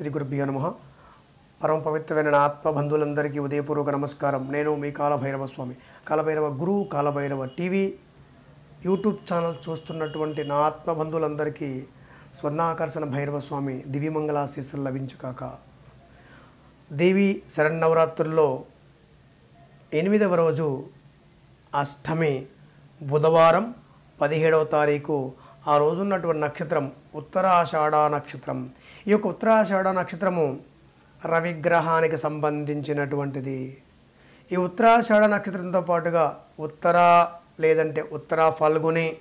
శ్రీ గురుభ్యో నమ. పరమ పవిత్రమైన నా ఆత్మ ఉదయపూర్వక నమస్కారం. నేను మీ Kalabhairava Swami. Kalabhairava Guru Kalabhairava TV YouTube channel చూస్తున్నటువంటి నా ఆత్మ బంధువులందరికీ స్వర్ణాకర్షణ భైరవ స్వామి దివ్యమంగళాశీస్సులు లభించుకాక దేవి శరణవరాత్రుల్లో ఎనిమిదవ రోజు అష్టమి బుధవారం పదిహేడవ తారీఖు ఆ రోజు ఉన్నటువంటి నక్షత్రం ఉత్తరాషాఢ నక్షత్రం. ఈ యొక్క ఉత్తరాషాఢ నక్షత్రము రవిగ్రహానికి సంబంధించినటువంటిది. ఈ ఉత్తరాషాఢ నక్షత్రంతో పాటుగా ఉత్తర లేదంటే ఉత్తర ఫల్గుని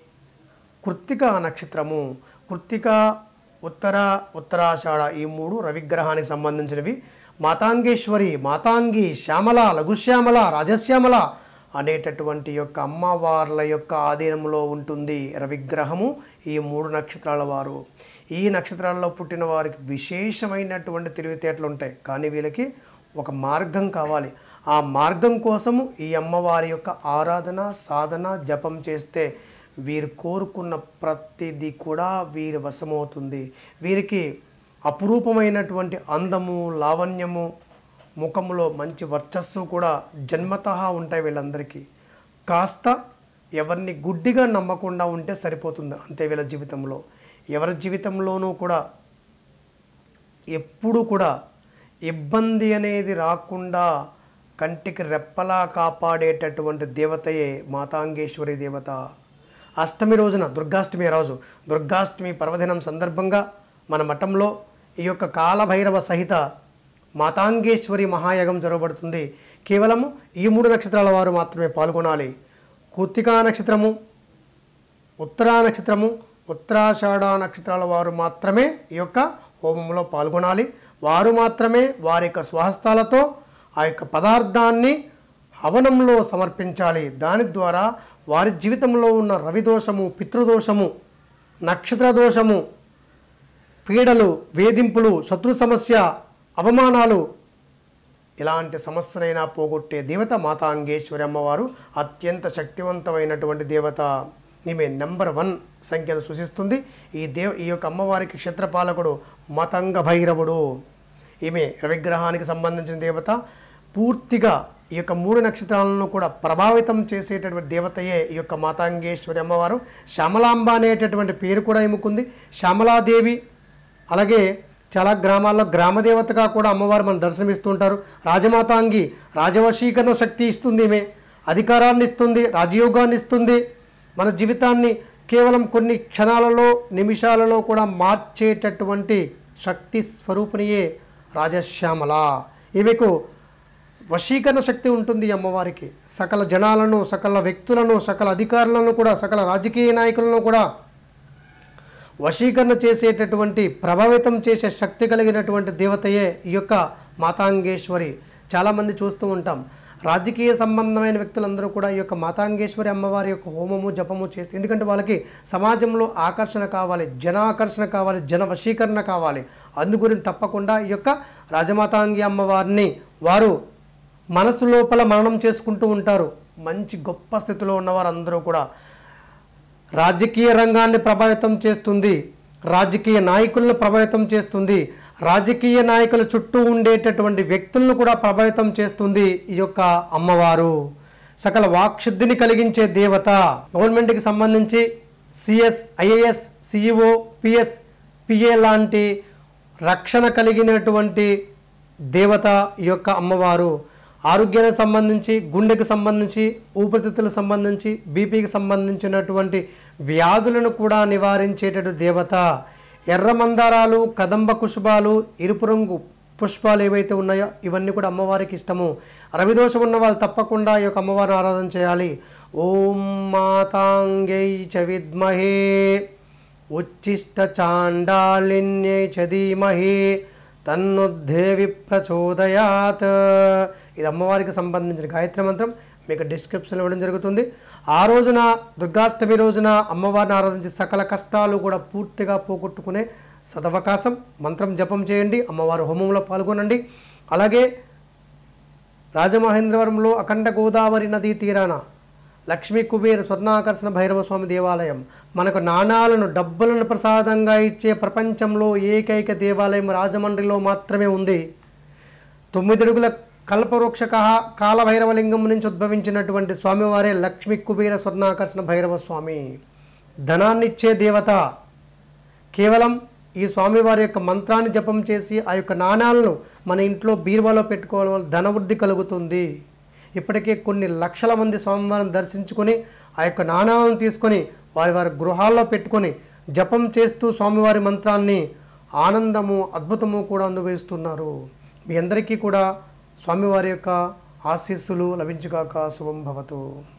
కృత్తిక నక్షత్రము. కృత్తిక ఉత్తర ఉత్తరాషాఢ ఈ మూడు రవిగ్రహానికి సంబంధించినవి. మాతాంగేశ్వరి మాతాంగి శ్యామల లఘుశ్యామల రాజశ్యామల అనేటటువంటి యొక్క అమ్మవార్ల యొక్క ఆధీనంలో ఉంటుంది రవిగ్రహము ఈ మూడు నక్షత్రాల వారు. ఈ నక్షత్రాల్లో పుట్టిన వారికి విశేషమైనటువంటి తెలివితేటలు ఉంటాయి. కానీ వీళ్ళకి ఒక మార్గం కావాలి. ఆ మార్గం కోసము ఈ అమ్మవారి యొక్క ఆరాధన సాధన జపం చేస్తే వీరు కోరుకున్న ప్రతిదీ కూడా వీరి వశమవుతుంది. వీరికి అపురూపమైనటువంటి అందము లావణ్యము ముఖంలో మంచి వర్చస్సు కూడా జన్మత ఉంటాయి వీళ్ళందరికీ. కాస్త ఎవరిని గుడ్డిగా నమ్మకుండా ఉంటే సరిపోతుంది అంతే వీళ్ళ జీవితంలో. ఎవరి జీవితంలోనూ కూడా ఎప్పుడు కూడా ఇబ్బంది అనేది రాకుండా కంటికి రెప్పలా కాపాడేటటువంటి దేవతయే మాతాంగేశ్వరి దేవత. అష్టమి రోజున దుర్గాష్టమి రోజు దుర్గాష్టమి పర్వదినం సందర్భంగా మన మఠంలో ఈ యొక్క కాలభైరవ సహిత మాతాంగేశ్వరి మహాయగం జరగబడుతుంది. కేవలము ఈ మూడు నక్షత్రాల వారు మాత్రమే పాల్గొనాలి. కృత్తికా నక్షత్రము ఉత్తరా నక్షత్రము ఉత్తరాషాఢ నక్షత్రాల వారు మాత్రమే ఈ యొక్క హోమంలో పాల్గొనాలి. వారు మాత్రమే వారి యొక్క స్వహస్తాలతో ఆ యొక్క పదార్థాన్ని హవనంలో సమర్పించాలి. దాని ద్వారా వారి జీవితంలో ఉన్న రవిదోషము పితృదోషము నక్షత్ర దోషము పీడలు వేధింపులు శత్రు సమస్య అవమానాలు ఇలాంటి సమస్యనైనా పోగొట్టే దేవత మాతాంగేశ్వరి అమ్మవారు అత్యంత శక్తివంతమైనటువంటి దేవత. ఈమె నెంబర్ వన్ సంఖ్యను సూచిస్తుంది. ఈ దేవ ఈ యొక్క అమ్మవారికి క్షేత్రపాలకుడు మతంగ భైరవుడు. ఈమె రవిగ్రహానికి సంబంధించిన దేవత. పూర్తిగా ఈ యొక్క మూడు నక్షత్రాలను కూడా ప్రభావితం చేసేటటువంటి దేవతయే ఈ యొక్క మాతాంగేశ్వరి అమ్మవారు. శ్యామలాంబ అనేటటువంటి పేరు కూడా ఎముకుంది శ్యామలాదేవి అలాగే చాలా గ్రామాల్లో గ్రామదేవతగా కూడా అమ్మవారు మనం దర్శనమిస్తుంటారు. రాజమాతాంగి రాజవశీకరణ శక్తి ఇస్తుంది ఈమె. అధికారాన్ని ఇస్తుంది రాజయోగాన్ని ఇస్తుంది. మన జీవితాన్ని కేవలం కొన్ని క్షణాలలో నిమిషాలలో కూడా మార్చేటటువంటి శక్తి స్వరూపిణియే రాజశ్యామల. ఈమెకు వశీకరణ శక్తి ఉంటుంది అమ్మవారికి. సకల జనాలను సకల వ్యక్తులను సకల అధికారులను కూడా సకల రాజకీయ నాయకులను కూడా వశీకరణ చేసేటటువంటి ప్రభావితం చేసే శక్తి కలిగినటువంటి దేవతయే ఈ యొక్క మాతాంగేశ్వరి. చాలామంది చూస్తూ ఉంటాం. రాజకీయ సంబంధమైన వ్యక్తులందరూ కూడా ఈ యొక్క మాతాంగేశ్వరి అమ్మవారి యొక్క హోమము జపము చేస్తే ఎందుకంటే వాళ్ళకి సమాజంలో ఆకర్షణ కావాలి జనాకర్షణ కావాలి జన వశీకరణ కావాలి. అందుగురించి తప్పకుండా ఈ యొక్క రాజమాతాంగి అమ్మవారిని వారు మనసు లోపల మననం చేసుకుంటూ ఉంటారు. మంచి గొప్ప స్థితిలో ఉన్నవారు అందరూ కూడా. రాజకీయ రంగాన్ని ప్రభావితం చేస్తుంది. రాజకీయ నాయకులను ప్రభావితం చేస్తుంది. రాజకీయ నాయకుల చుట్టూ ఉండేటటువంటి వ్యక్తులను కూడా ప్రభావితం చేస్తుంది ఈ యొక్క అమ్మవారు. సకల వాక్శుద్ధిని కలిగించే దేవత. గవర్నమెంట్కి సంబంధించి CS IAS CEO PS PA లాంటి రక్షణ కలిగినటువంటి దేవత ఈ యొక్క అమ్మవారు. ఆరోగ్యానికి సంబంధించి గుండెకు సంబంధించి ఊపిరితిత్తులకు సంబంధించి బీపీకి సంబంధించినటువంటి వ్యాధులను కూడా నివారించేటటువంటి దేవత. ఎర్ర మందారాలు కదంబ కుష్పాలు ఎరుపు రంగు పుష్పాలు ఏవైతే ఉన్నాయో ఇవన్నీ కూడా అమ్మవారికి ఇష్టము. రవిదోషం ఉన్న వాళ్ళు తప్పకుండా ఈ యొక్క అమ్మవారిని ఆరాధన చేయాలి. ఓం మాతాంగై చ విద్మహే. ఉచ్చిష్ట చాండాళిన్యై చ ధీమహి. తన్నుద్దేవి ప్రచోదయాత్ ఇది అమ్మవారికి సంబంధించిన గాయత్రి మంత్రం. మీకు డిస్క్రిప్షన్లో ఇవ్వడం జరుగుతుంది. ఆ రోజున దుర్గాష్టమి రోజున అమ్మవారిని ఆరాధించి సకల కష్టాలు కూడా పూర్తిగా పోగొట్టుకునే సదవకాశం. మంత్రం జపం చేయండి అమ్మవారి హోమంలో పాల్గొనండి. అలాగే రాజమహేంద్రవరంలో అఖండ గోదావరి నదీ తీరాన లక్ష్మీ కుబేర స్వర్ణాకర్షణ భైరవ స్వామి దేవాలయం మనకు నాణాలను డబ్బులను ప్రసాదంగా ఇచ్చే ప్రపంచంలో ఏకైక దేవాలయం రాజమండ్రిలో మాత్రమే ఉంది. తొమ్మిదిడుగుల కల్పవృక్షక కాలభైరవలింగం నుంచి ఉద్భవించినటువంటి స్వామివారే లక్ష్మీ కుబేర స్వర్ణాకర్షణ భైరవ స్వామి. ధనాన్నిచ్చే దేవత కేవలం ఈ స్వామివారి యొక్క మంత్రాన్ని జపం చేసి ఆ యొక్క నాణాలను మన ఇంట్లో బీరువాలో పెట్టుకోవడం వల్ల ధనవృద్ధి కలుగుతుంది. ఇప్పటికే కొన్ని లక్షల మంది స్వామివారిని దర్శించుకొని ఆ యొక్క నాణాలను తీసుకొని వారి వారి గృహాల్లో పెట్టుకొని జపం చేస్తూ స్వామివారి మంత్రాన్ని ఆనందము అద్భుతము కూడా అనుభవిస్తున్నారు. మీ అందరికీ కూడా స్వామివారి యొక్క ఆశీస్సులు లభించుగాక శుభం భవతు.